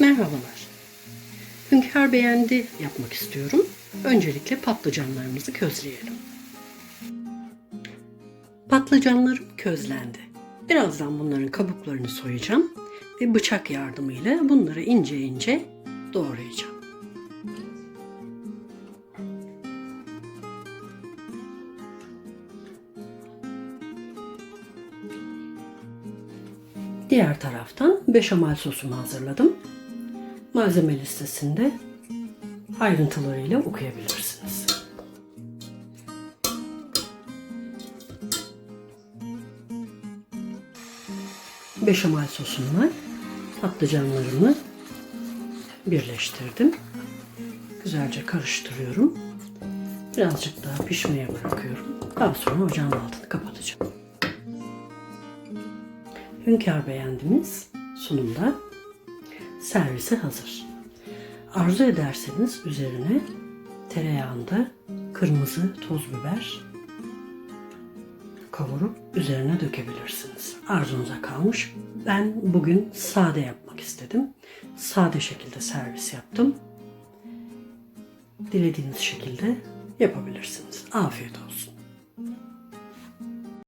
Merhabalar. Hünkar beğendi yapmak istiyorum. Öncelikle patlıcanlarımızı közleyelim. Patlıcanlarım közlendi. Birazdan bunların kabuklarını soyacağım ve bıçak yardımıyla bunları ince ince doğrayacağım. Diğer taraftan beşamel sosumu hazırladım. Malzeme listesinde ayrıntılarıyla okuyabilirsiniz. Beşamel sosumla patlıcanlarımı birleştirdim. Güzelce karıştırıyorum. Birazcık daha pişmeye bırakıyorum. Daha sonra ocağın altını kapatacağım. Hünkar beğendimiz sunumda servise hazır. Arzu ederseniz üzerine tereyağında kırmızı toz biber kavurup üzerine dökebilirsiniz. Arzunuza kalmış. Ben bugün sade yapmak istedim. Sade şekilde servis yaptım. Dilediğiniz şekilde yapabilirsiniz. Afiyet olsun.